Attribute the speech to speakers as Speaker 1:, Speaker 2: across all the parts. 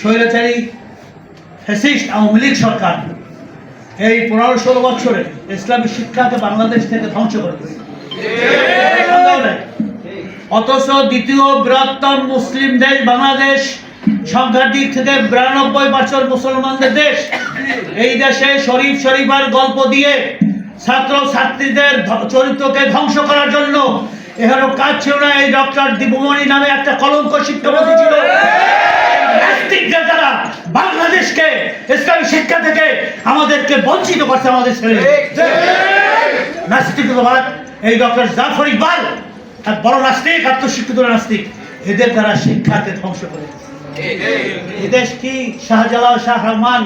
Speaker 1: স্বৈরাচারী, ফ্যাসিস্ট, আওয়ামী লীগ সরকার এই পনেরো ষোলো বছরে ইসলামী শিক্ষাকে বাংলাদেশ থেকে ধ্বংস করে। অথচ দ্বিতীয় বৃহত্তম মুসলিম দেশ বাংলাদেশ সংখ্যার দিক থেকে বিরানব্বই বছর মুসলমানদের দেশ। এই দেশে শরীফ শরীফার গল্প দিয়ে ছাত্র ছাত্রীদের চরিত্রকে ধ্বংস করার জন্য এখানে কাজ ছিল না। এই ডক্টর দীপমণি নামে একটা কলঙ্ক শিক্ষাপতি ছিল নাস্তিকরা যারা বাংলাদেশকে ইসলামী শিক্ষা থেকে আমাদেরকে বঞ্চিত করছে আমাদের ছেলে নাস্তিকতাবাদ এই ডক্টর জাফর ইকবাল আর বড় নাস্তিক আত্মশিক্ষিত নাস্তিক এদের দ্বারা শিক্ষাকে ধ্বংস করে এদেশ কি শাহজালাল শাহ রহমান?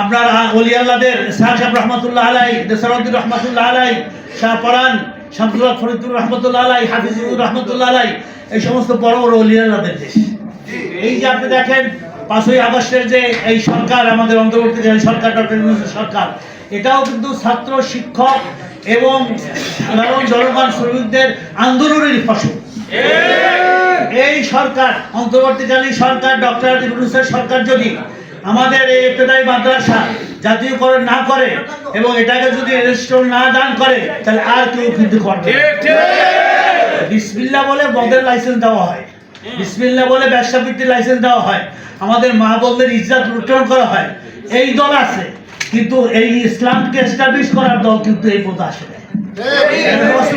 Speaker 1: আপনার অলি আল্লাদের শাহ সাহেব রহমতুল্লাহ আলাই দেসারুদ্দিন রহমতুল্লাহ আলাই শাহ পরান শামসুল্লাহ ফরিদুর রহমতুল্লাহ আলাই হাফিজুর রহমতুল্লাহ আলাই এই সমস্ত বড় বড় অলি আল্লাদের দেশ। এই যে আপনি দেখেন পাঁচই আগস্টের যে এই সরকার আমাদের অন্তর্বর্তীকালীন সরকার ডক্টর ইউনূসের সরকার এটাও কিন্তু ছাত্র শিক্ষক এবং সাধারণ জনগণ শ্রমিকদের আন্দোলনের ফসল। এই সরকার অন্তর্বর্তীকালীন সরকার ডক্টর ইউনূসের সরকার যদি আমাদের এই ইবতেদায়ী মাদ্রাসা জাতীয়করণ না করে এবং এটাকে যদি রেজিস্ট্রেশন না দান করে তাহলে আর কেউ কিন্তু করবে বিসমিল্লা বলে মদের লাইসেন্স দেওয়া হয়। বিসমিল্লা বলে ব্যবসা বৃত্তির লাইসেন্স দেওয়া হয়। আমাদের মা বোনদের ইজ্জত লুণ্ঠন করা হয়। এই দল আছে কিন্তু এই ইসলামকে এস্টাবলিশ করার দল কিন্তু এই পথে আসে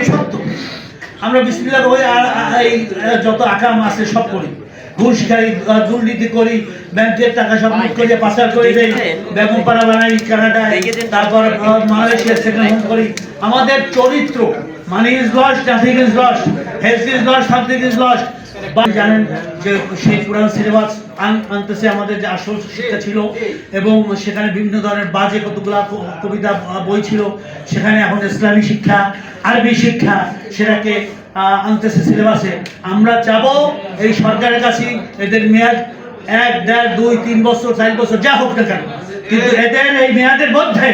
Speaker 1: সত্য। আমরা বিসমিল্লা বলে আর- এই যত আকাম আছে সব করি। ঘুষ খাই দুর্নীতি করি ব্যাংকের টাকা সব লুট করে পাচার করে দেই বেগম পাড়া বানাই কানাডায় তারপর মালয়েশিয়া সেখানে হোম করি। আমাদের চরিত্র money is lost nothing is lost health is lost something is lost জানেন যে সেই সিলেবাস আনতেছে আমাদের যে আসল শিক্ষা ছিল এবং সেখানে বিভিন্ন ধরনের বাজে কতগুলা কবিতা বই ছিল, সেখানে এখন ইসলামী শিক্ষা, আরবি শিক্ষা সেটাকে আনতেছে সিলেবাসে। আমরা চাবো এই সরকারের কাছে এদের মেয়াদ এক, দেড়, দুই, তিন বছর, চার বছর, যা হোক না কেন। কিন্তু এদের এই মেয়াদের মধ্যে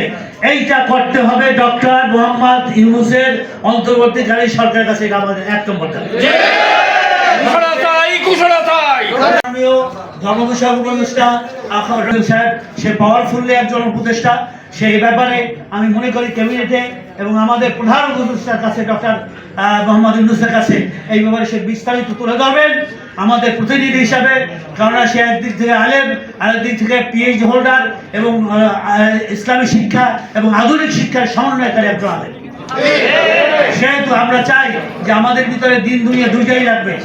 Speaker 1: এইটা করতে হবে ডক্টর মোহাম্মদ ইউনুসের অন্তর্বর্তীকালীন সরকারের কাছে আমাদের এক নম্বর
Speaker 2: ঘোষণা চাই ঘোষণা চাই।
Speaker 1: আমিও ধর্ম বিষয়ক উপদেষ্টা আখর সাহেব সে পাওয়ারফুললি একজন উপদেষ্টা। সেই ব্যাপারে আমি মনে করি ক্যাবিনেটে এবং আমাদের প্রধান উপদেষ্টার কাছে ডক্টর মোহাম্মদ ইউনুসের কাছে এই ব্যাপারে সে বিস্তারিত তুলে ধরবেন। আমাদের প্রতিনিধি হিসাবে কেননা সে একদিক থেকে আলেম আরেকদিক থেকে পিএইচডি হোল্ডার এবং ইসলামী শিক্ষা এবং আধুনিক শিক্ষার সমন্বয়কারী একজন আলেম। সেহেতু আমরা চাই যে আমাদের ভিতরে দিন দুনিয়া দুইটাই লাগবে।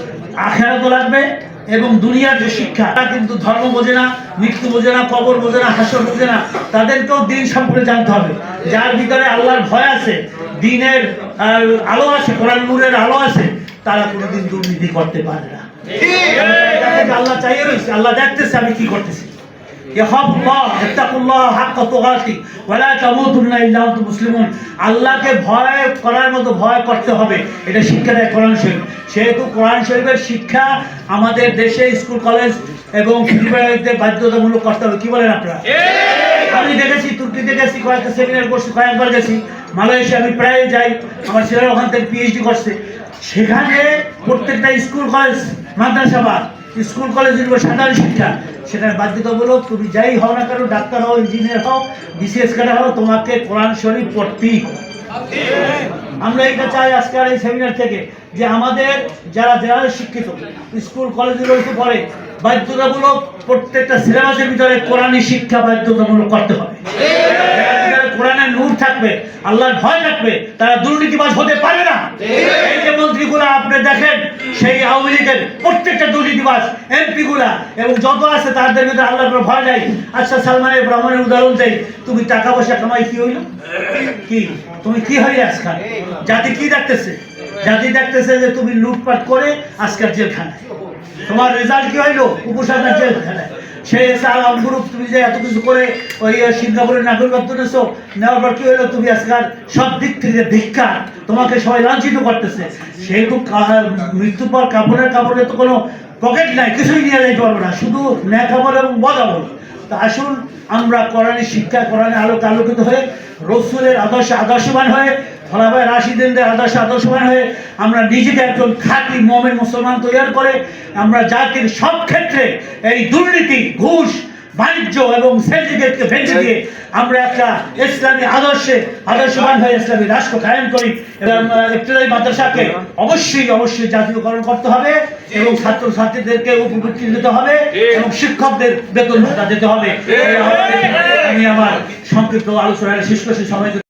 Speaker 1: আখেরাতও লাগবে এবং দুনিয়ার যে শিক্ষা তারা কিন্তু ধর্ম বোঝে না মৃত্যু বোঝে না কবর বোঝে না হাসর বোঝে না তাদেরকেও দিন সম্পর্কে জানতে হবে। যার ভিতরে আল্লাহর ভয় আছে দিনের আলো আছে কোরআন নূরের আলো আছে তারা কোনোদিন দুর্নীতি করতে পারে না। আল্লাহ চাইয়ে রয়েছে আল্লাহ দেখতেছে আমি কি করতেছি। হক আল্লাহ হাক্কা তুগাতি, ওয়ালা তামুতুন্না ইল্লা মুসলিমুন। আল্লাহকে ভয় করার মতো ভয় করতে হবে। এটা শিক্ষা দেয় কোরআন শরীফ। সেহেতু কোরআন শরীফের শিক্ষা আমাদের দেশে স্কুল, কলেজ এবং বাধ্যতামূলক করতে হবে। কি বলেন আপনারা? আমি দেখেছি তুর্কিতে গেছি কয়েকটা সেমিনার করছি, কয়েকবার গেছি মালয়েশিয়া, আমি প্রায় যাই। আমার ছেলেরা ওখান থেকে পিএইচডি করছে। সেখানে প্রত্যেকটা স্কুল, কলেজ মাদ্রাসাবাদ স্কুল কলেজ ইউনিভার্সিটি সাধারণ শিক্ষা সেখানে বাধ্যতামূলক তুমি যাই হও না কেন, ডাক্তার হও ইঞ্জিনিয়ার হও বিসিএস কাটা হও, তোমাকে কোরআন শরীফ পড়তেই আমরা এটা চাই আজকের এই সেমিনার থেকে যে আমাদের যারা যারা শিক্ষিত স্কুল কলেজগুলোতে পড়ে, বাধ্যতামূলক প্রত্যেকটা সিলেবাসের ভিতরে কোরআনী শিক্ষা বাধ্যতামূলক করতে হবে। কোরআনের নূর থাকবে আল্লাহর ভয় থাকবে তারা দুর্নীতিবাজ হতে পারে না। এই যে মন্ত্রীগুলো আপনি দেখেন সেই আওয়ামী লীগের প্রত্যেকটা দুর্নীতিবাজ এমপি গুলা এবং যত আছে তাদের ভিতরে আল্লাহর কোনো ভয় নাই। আচ্ছা সালমানের ব্রাহ্মণের উদাহরণ দেই তুমি টাকা পয়সা কামাই কি হইল? কি? তুমি কি হইলে আজকাল? জাতি কি দেখতেছে? জাতি দেখতেছে যে তুমি লুটপাট করে আজকাল জেলখানায়। তোমার রেজাল্ট কি হইল? উপসাগর জেলখানায়। করতেছে। সেহেতু মৃত্যুর পর কাপড়ের কাপড়ে তো কোনো পকেট নাই, কিছুই নিয়ে যাইতে পারবে না, শুধু ন্যায় কাপড় এবং বদাবল তো আসুন, আমরা কোরআনের শিক্ষা কোরআনের আলোকে আলোকিত হয়ে, রসুলের আদর্শ, আদর্শবান হয়ে খলাফায় রাশিদিনদের আদর্শ আদর্শবান হয়ে আমরা নিজেকে একজন খাঁটি মমের মুসলমান তৈরি করে আমরা জাতির সব ক্ষেত্রে এই দুর্নীতি ঘুষ বাণিজ্য এবং সিন্ডিকেটকে ভেঙে দিয়ে আমরা একটা ইসলামী আদর্শে আদর্শবান হয়ে ইসলামী রাষ্ট্র কায়েম করি। এবং ইফতদায়ী মাদ্রাসাকে অবশ্যই অবশ্যই জাতীয়করণ করতে হবে এবং ছাত্র ছাত্রীদেরকে উপবৃত্তি দিতে হবে এবং শিক্ষকদের বেতন ভাতা দিতে হবে। আমি আমার সংক্ষিপ্ত আলোচনায় শেষ করছি। সবাইকে